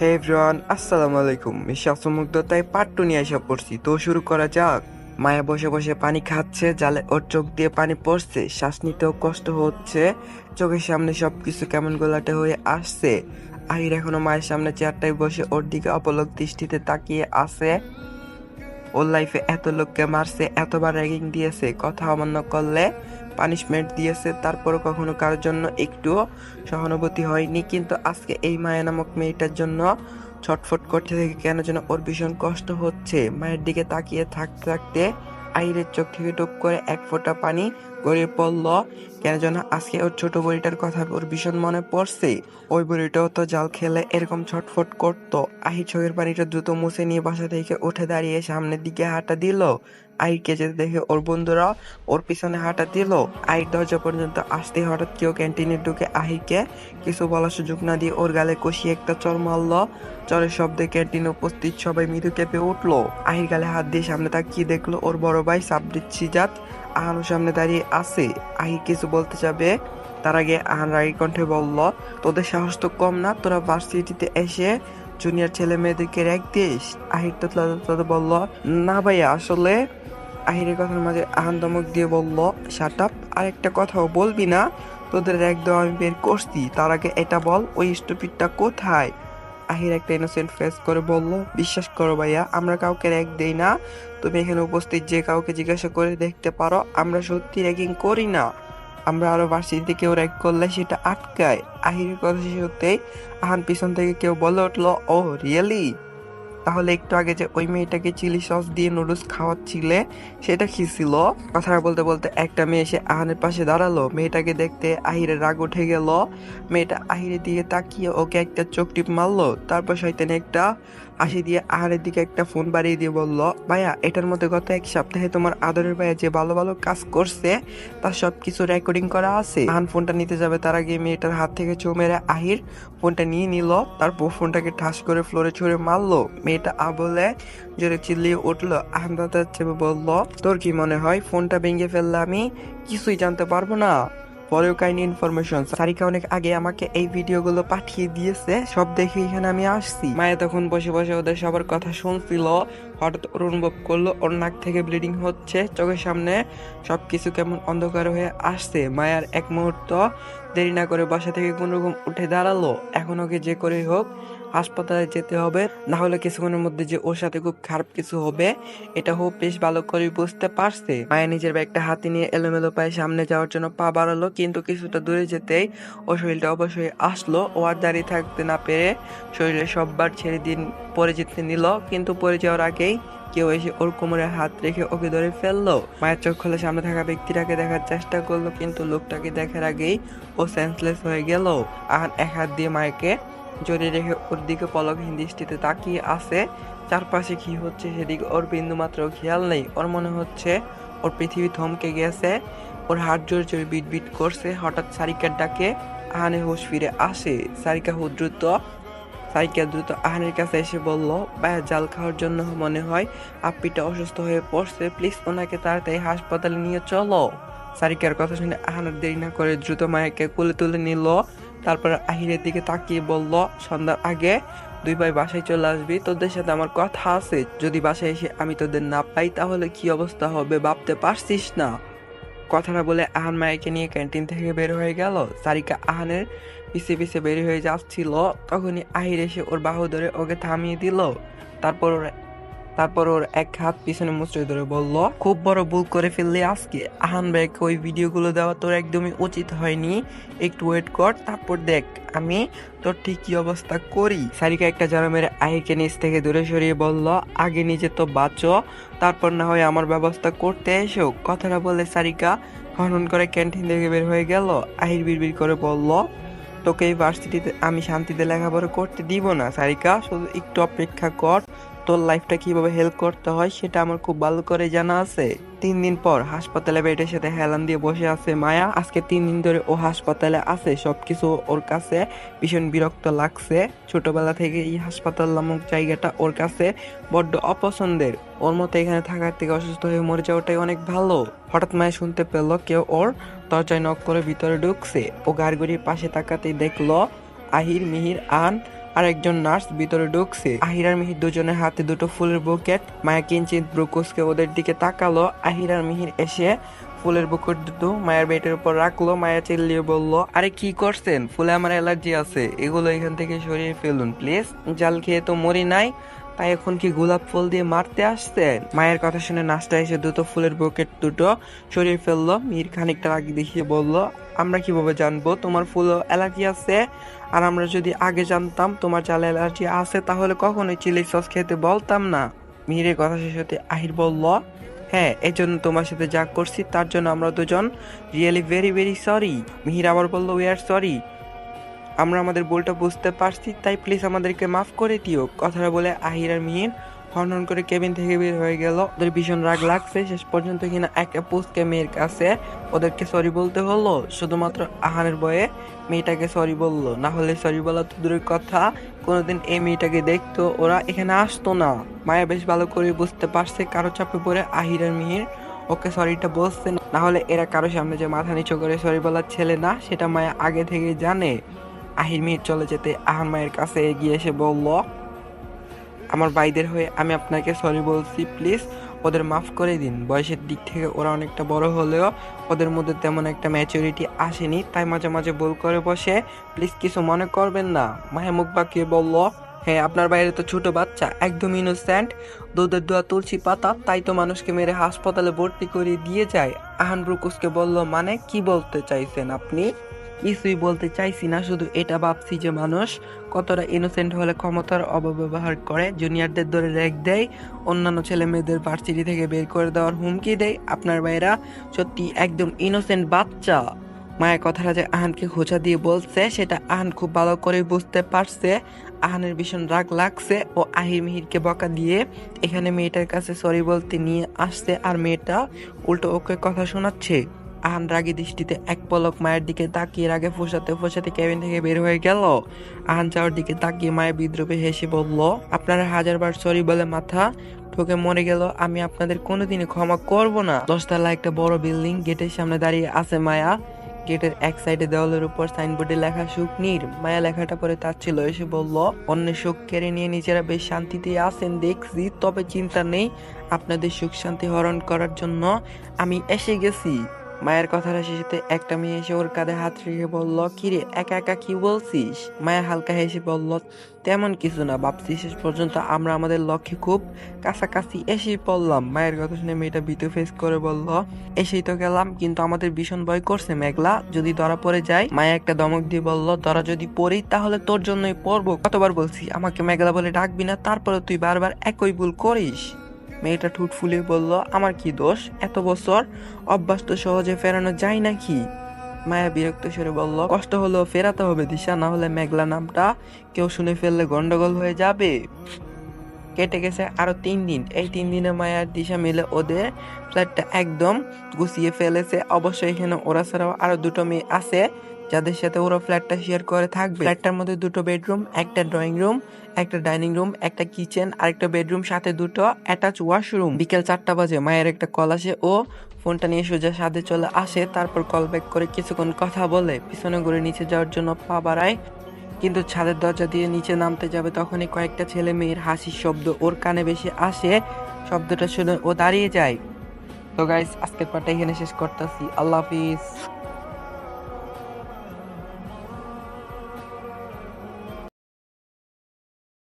হে everyone আসসালামু আলাইকুম মিশাসমুগ্ধতায় পাট্টু নিয়ে এসে পড়ছি। তো শুরু করা যাক। মায়া বসে বসে পানি খাচ্ছে, জালে ওর চোখ দিয়ে পানি পড়ছে, শ্বাস নিতেও কষ্ট হচ্ছে। চোখের সামনে সবকিছু কেমন গোলাটে হয়ে আসছে? আহির এখনও মায়ের সামনে চেয়ারটায় বসে ওর দিকে অপলক দৃষ্টিতে তাকিয়ে আছে। ওর লাইফে এত লোককে মারছে, এতবার র্যাগিং দিয়েছে, কথা অমান্য করলে। পানিশমেন্ট দিয়েছে, তারপরও কখনো কারোর জন্য একটুও সহানুভূতি হয়নি। কিন্তু আজকে এই মায়া নামক মেয়েটার জন্য ছটফট করতে থেকে কেন যেন ওর ভীষণ কষ্ট হচ্ছে। মায়ের দিকে তাকিয়ে থাকতে থাকতে আইরের চোখ থেকে টুপ করে এক ফোঁটা পানি গড়িয়ে পড়ল। কেন যেন আজকে ওর ছোট বড়িটার কথা ওর ভীষণ মনে পড়ছে। ওই বড়িটাও তো জাল খেলে এরকম ছটফট করতো। আহি চোখের পানিটা দ্রুত মুছে নিয়ে বাসা থেকে উঠে দাঁড়িয়ে সামনের দিকে হাঁটা দিল। আহিরকে যেতে দেখে ওর বন্ধুরা ওর পিছনে হাঁটা দিল। আহির দরজা পর্যন্ত আসতে হঠাৎ কেউ ক্যান্টিনে ঢুকে আহিকে কিছু বলার সুযোগ না দিয়ে ওর গালে কষিয়ে একটা চর মারলো। চরের শব্দে ক্যান্টিনে উপস্থিত সবাই মৃদু কেঁপে উঠল। আহির গালে হাত দিয়ে সামনে তাকিয়ে দেখল ওর বড় ভাই সাবরিত সিজাত আহানুর সামনে দাঁড়িয়ে আছে। আহির কিছু বলতে যাবে। তার আগে আহান রাগী কণ্ঠে বলল, তোদের সাহস তো কম না, তোরা ভার্সিটিতে এসে জুনিয়র ছেলে মেয়েদেরকে র্যাক দিস? আহির তো বলল, না ভাইয়া, আসলে আহিরের কথার মাঝে আহান ধমক দিয়ে বলল শাট আপ আর একটা কথাও বলবি না? তোদের দেওয়া আমি বের করছি। তার আগে এটা বল, ওই স্টুপিডটা কোথায়? আহির একটা ইনোসেন্ট ফেস করে বলল, বিশ্বাস করো ভাইয়া, আমরা কাউকে র্যাক দেই না। তুমি এখানে উপস্থিত যে কাউকে জিজ্ঞাসা করে দেখতে পারো, আমরা সত্যি র্যাগিং করি না। আমরা আরও ভার্সিটিতে কেউ র্যাক করলে সেটা আটকায়। আহিরের কথা শেষ হতেই আহান পিছন থেকে কেউ বলে উঠল ও রিয়েলি তাহলে একটু আগে যে ওই মেয়েটাকে চিলি সস দিয়ে নুডলস খাওয়াচ্ছিলে, সেটা কি কথাটা বলতে বলতে একটা মেয়ে এসে আহানের পাশে দাঁড়াল। মেয়েটাকে দেখতে আহিরের রাগ উঠে গেল। মেয়েটা আহিরের দিকে তাকিয়ে ওকে একটা চোখ টিপ মারলো। তারপর শয়তানে একটা হাসি দিয়ে আহারের দিকে একটা ফোন বাড়িয়ে দিয়ে বলল, ভাইয়া, এটার মধ্যে গত এক সপ্তাহে তোমার আদরের ভাইয়া যে ভালো ভালো কাজ করছে, তার সব কিছু রেকর্ডিং করা আছে। আহান ফোনটা নিতে যাবে, তার আগে মেয়েটার হাত থেকে চৌ মেরে আহির ফোনটা নিয়ে নিল। তারপর ফোনটাকে ঠাস করে ফ্লোরে ছুঁড়ে মারলো। মেয়েটা আবলে জোরে চিল্লিয়ে উঠল আহান চেপে বলল, তোর কি মনে হয় ফোনটা ভেঙে ফেললে আমি কিছুই জানতে পারব না? পরেও ইনফরমেশন, সারিকা অনেক আগে আমাকে এই ভিডিওগুলো পাঠিয়ে দিয়েছে, সব দেখে এখানে আমি আসছি। তখন বসে বসে ওদের সবার কথা শুনছিল, হঠাৎ ওর অনুভব করল, ওর নাক থেকে ব্লিডিং হচ্ছে, চোখের সামনে সবকিছু কেমন অন্ধকার হয়ে আসছে। মায়ার এক মুহূর্ত দেরি না করে বাসা থেকে কোন রকম উঠে দাঁড়াল, এখন ওকে যে করে হোক হাসপাতালে যেতে হবে। না হলে কিছুক্ষণের মধ্যে যে ওর সাথে খুব খারাপ কিছু হবে, এটা হোক বেশ ভালো করে বুঝতে পারছে। মায়া নিজের ব্যাগটা হাতে নিয়ে এলোমেলো পায়ে সামনে যাওয়ার জন্য পা বাড়ালো, কিন্তু কিছুটা দূরে যেতেই ও শরীরটা অবশ্যই আসলো। ও আর দাঁড়িয়ে থাকতে না পেরে শরীরে সববার ছেড়ে দিন পরে যেতে নিল, কিন্তু পরে যাওয়ার আগেই কেউ এসে ওর কোমরে হাত রেখে ওকে ধরে ফেলল। মায়ের চোখ খোলে সামনে থাকা ব্যক্তিটাকে দেখার চেষ্টা করল, কিন্তু লোকটাকে দেখার আগেই ও সেন্সলেস হয়ে গেল। আর এক হাত দিয়ে মায়েকে জড়িয়ে রেখে ওর দিকে পলকহীন দৃষ্টিতে তাকিয়ে আছে। চারপাশে কি হচ্ছে সেদিকে। ওর বিন্দু মাত্র খেয়াল নেই। ওর মনে হচ্ছে ওর পৃথিবী থমকে গেছে। ওর হাত জোরে জোরে বিট বিট করছে। হঠাৎ সারিকার ডাকে, আহানে হুশ ফিরে আসে। সারিকা হু দ্রুত সাইকেল দ্রুত আহানের কাছে এসে বলল, ভাইয়া, জাল খাওয়ার জন্য মনে হয় আপ্পিটা অসুস্থ হয়ে পড়ছে। প্লিজ ওনাকে তাড়াতাড়ি হাসপাতালে নিয়ে চলো। সারিকার কথা শুনে আহানের দেরি না করে দ্রুত মায়াকে কোলে তুলে নিল। তারপর আহিরের দিকে তাকিয়ে বলল, সন্ধ্যার আগে দুই ভাই বাসায় চলে আসবি, তোদের সাথে আমার কথা আছে। যদি বাসায় এসে আমি তোদের না পাই, তাহলে কি অবস্থা হবে ভাবতে পারছিস না? কথাটা বলে আহান মায়াকে নিয়ে ক্যান্টিন থেকে বের হয়ে গেল। সারিকা আহানের পিছে পিছে বের হয়ে যাচ্ছিল। তখনই আহির এসে ওর বাহু ধরে ওকে থামিয়ে দিল। তারপর ওর তারপর ওর এক হাত পিছনে মুচড়ে ধরে বলল, খুব বড় ভুল করে ফেললি আজকে। আহান ভাইকে ওই ভিডিওগুলো দেওয়া তোর একদমই উচিত হয়নি। একটু ওয়েট কর, তারপর দেখ। আমি তোর ঠিক কি অবস্থা করি। সারিকা একটা জানা মেরে আহিরকে নিচ থেকে দূরে সরিয়ে বলল, আগে নিজে তো বাঁচো, তারপর না হয় আমার ব্যবস্থা করতে এসো। কথাটা বলে সারিকা হনন করে ক্যান্টিন থেকে বের হয়ে গেল। আহির বিড়বিড় করে বলল, তোকে এই ভার্সিটিতে আমি শান্তিতে লেখাপড়া করতে দিব না, সারিকা। শুধু একটু অপেক্ষা কর তোর লাইফটা কীভাবে হেল্প করতে হয় সেটা আমার খুব ভালো করে জানা আছে। তিন দিন পর হাসপাতালে বেডের সাথে হেলান দিয়ে বসে আছে মায়া। আজকে তিন দিন ধরে ও হাসপাতালে আছে, সবকিছু ওর কাছে ভীষণ বিরক্ত লাগছে। ছোটবেলা থেকে এই হাসপাতাল নামক জায়গাটা ওর কাছে বড্ড অপছন্দের। ওর মতো এখানে থাকার থেকে অসুস্থ হয়ে মরে যাওয়াটাই অনেক ভালো। হঠাৎ মায়া শুনতে পেল কেউ ওর দরজায় নক করে ভিতরে ঢুকছে। ও গাড়িগুড়ির পাশে তাকাতেই দেখল আহির, মিহির, আন আর একজন নার্স ভিতরে ঢুকছে। আহিরার মিহির দুজনের হাতে দুটো ফুলের বুকেট। মায়া কিঞ্চিত ব্রুকুসকে ওদের দিকে তাকালো। আহিরার মিহির এসে ফুলের বুকেট দুটো মায়ের বেটের উপর রাখল। মায়া চিল্লিয়ে বলল, আরে কি করছেন? ফুলে আমার অ্যালার্জি আছে। এগুলো এখান থেকে সরিয়ে ফেলুন, প্লিজ। জাল খেয়ে তো মরি নাই। তাই এখন কি গোলাপ ফুল দিয়ে মারতে আসছেন মায়ের কথা শুনে নাচটা এসে দুটো ফুলের বুকেট দুটো সরিয়ে ফেলল। মিহির খানিকটা আগে দেখিয়ে বলল, আমরা কীভাবে জানব তোমার ফুল অ্যালার্জি আছে? আর আমরা যদি আগে জানতাম তোমার চালে অ্যালার্জি আছে, তাহলে কখনোই চিলি সস খেতে বলতাম না। মিহিরের কথা শেষ হতে আহির বলল হ্যাঁ এই জন্য তোমার সাথে যা করছি, তার জন্য আমরা দুজন really very very sorry Mihir আবার বলল উই আর সরি আমরা আমাদের ভুলটা বুঝতে পারছি, তাই প্লিজ আমাদেরকে মাফ করে দিও। কথাটা বলে আহির আর মিহির হনহন করে কেবিন থেকে বের হয়ে গেল। ওদের ভীষণ রাগ লাগছে, শেষ পর্যন্ত কিনা একটা পুষকে মেয়ের কাছে। ওদেরকে সরি বলতে হলো, শুধুমাত্র আহানের বয়ে মেয়েটাকে সরি বলল। না হলে সরি বলা তো দূরের কথা, কোনোদিন এই মেয়েটাকে দেখতো, ওরা এখানে আসতো না। মায়া বেশ ভালো করে বুঝতে পারছে কারও চাপে পড়ে আহির আর মিহির। ওকে সরিটা বলছে। না হলে এরা কারও সামনে যে মাথা নিচু করে সরি বলার ছেলে না, সেটা মায়া আগে থেকে জানে। আহির মিহির চলে যেতে আহান মায়ের কাছে এগিয়ে এসে বলল, আমার ভাইদের হয়ে আমি আপনাকে সরি বলছি প্লিজ ওদের মাফ করে দিন। বয়সের দিক থেকে ওরা অনেকটা বড় হলেও ওদের মধ্যে তেমন একটা ম্যাচুরিটি আসেনি, তাই মাঝে মাঝে ভুল করে বসে প্লিজ কিছু মনে করবেন না। মাহে মুখ বাঁকিয়ে বলল হ্যাঁ আপনার বাইরে তো ছোট বাচ্চা, একদম ইনোসেন্ট দুধের দোয়া, তুলসী পাতা, তাই তো মানুষকে মেরে হাসপাতালে ভর্তি করে দিয়ে যায়। আহান ব্রুকুসকে বলল মানে কি বলতে চাইছেন আপনি? কিছুই বলতে চাইছি না, শুধু এটা ভাবছি যে মানুষ কতটা ইনোসেন্ট হলে ক্ষমতার অপব্যবহার করে। জুনিয়রদের ধরে রেখ দেয়, অন্যান্য ছেলে মেয়েদের ভার্সিটি থেকে বের করে দেওয়ার হুমকি দেয়। আপনার ভাইরা সত্যি একদম ইনোসেন্ট বাচ্চা। মায়ের কথাটা যে আহানকে খোঁচা দিয়ে বলছে, সেটা আহান খুব ভালো করে বুঝতে পারছে। আহানের ভীষণ রাগ লাগছে ও আহির মিহিরকে বকা দিয়ে এখানে মেয়েটার কাছে সরি বলতে নিয়ে আসছে আর মেয়েটা উল্টো ওকে কথা শোনাচ্ছে। আহান রাগী দৃষ্টিতে এক পলক মায়ের দিকে তাকিয়ে রাগে ফোসাতে ফোসাতে কেবিন থেকে বের হয়ে গেল। আহান যাওয়ার দিকে তাকিয়ে মায়ের বিদ্রুপে হেসে বলল, আপনারা হাজারবার সরি বলে মাথা ঠকে মরে গেল, আমি আপনাদের কোনোদিনই ক্ষমা করব না। দশতলা একটা বড় বিল্ডিং গেটের সামনে দাঁড়িয়ে আছে মায়া। গেটের এক সাইডে দেওয়ালের উপর সাইনবোর্ডে লেখা, সুখ নীর। মায়া লেখাটা পরে তার ছিল এসে বলল অন্য সুখ কেড়ে নিয়ে নিজেরা বেশ শান্তিতে আছেন, দেখছি, তবে চিন্তা নেই। আপনাদের সুখ শান্তি হরণ করার জন্য আমি এসে গেছি। মায়ের কথাটা শেষেতে একটা মেয়ে এসে ওর কাঁধে হাত রেখে বলল, কিরে, একা একা কি বলছিস? মায়া হালকা হেসে বলল, তেমন কিছু না ভাবছি, শেষ পর্যন্ত আমরা আমাদের লক্ষ্যে খুব কাছাকাছি এসেই পড়লাম। মায়ের কথা শুনে মেয়েটা বিতু ফেস করে বলল, এসেই তো গেলাম, কিন্তু আমাদের ভীষণ ভয় করছে মেঘলা। যদি ধরা পড়ে যায় মায়া একটা দমক দিয়ে বলল, ধরা যদি পড়ি, তাহলে তোর জন্যই পড়ব। কতবার বলছি, আমাকে মেঘলা বলে ডাকবি না তারপরে তুই বারবার একই ভুল করিস। মেয়েটা ঠুট ফুলিয়ে বলল, আমার কি দোষ? এত বছর অভ্যাস তো সহজে ফেরানো যায় নাকি? মায়া বিরক্ত স্বরে বলল, কষ্ট হলেও ফেরাতে হবে, দিশা, না হলে মেঘলা নামটা কেউ শুনে ফেললে গন্ডগোল হয়ে যাবে। কেটে গেছে আরও তিন দিন। এই তিন দিনে মায়ার দিশা মিলে ওদের ফ্ল্যাটটা একদম গুছিয়ে ফেলেছে। অবশ্যই এখানে ওরা ছাড়াও আরও দুটো মেয়ে আছে। যাদের সাথে ওরা ফ্ল্যাটটা শেয়ার করে থাকবে। ফ্ল্যাটটার মধ্যে দুটো বেডরুম একটা ড্রয়িং রুম একটা ডাইনিং রুম একটা কিচেন আর একটা বেডরুম সাথে দুটো অ্যাটাচ ওয়াশরুম বিকেল চারটা বাজে, মায়ের একটা কল আসে, ও ফোনটা নিয়ে সোজা সাথে চলে আসে, তারপর কল ব্যাক করে কিছুক্ষণ কথা বলে, পিছনে ঘুরে নিচে যাওয়ার জন্য পা বাড়ায়। কিন্তু ছাদের দরজা দিয়ে নিচে নামতে যাবে তখনই কয়েকটা ছেলে মেয়ের হাসির শব্দ ওর কানে বেশি আসে, শব্দটা শুনে ও দাঁড়িয়ে যায়। তো গাইস আজকের পাটা এখানে শেষ করতেছি। আল্লাহ হাফিজ।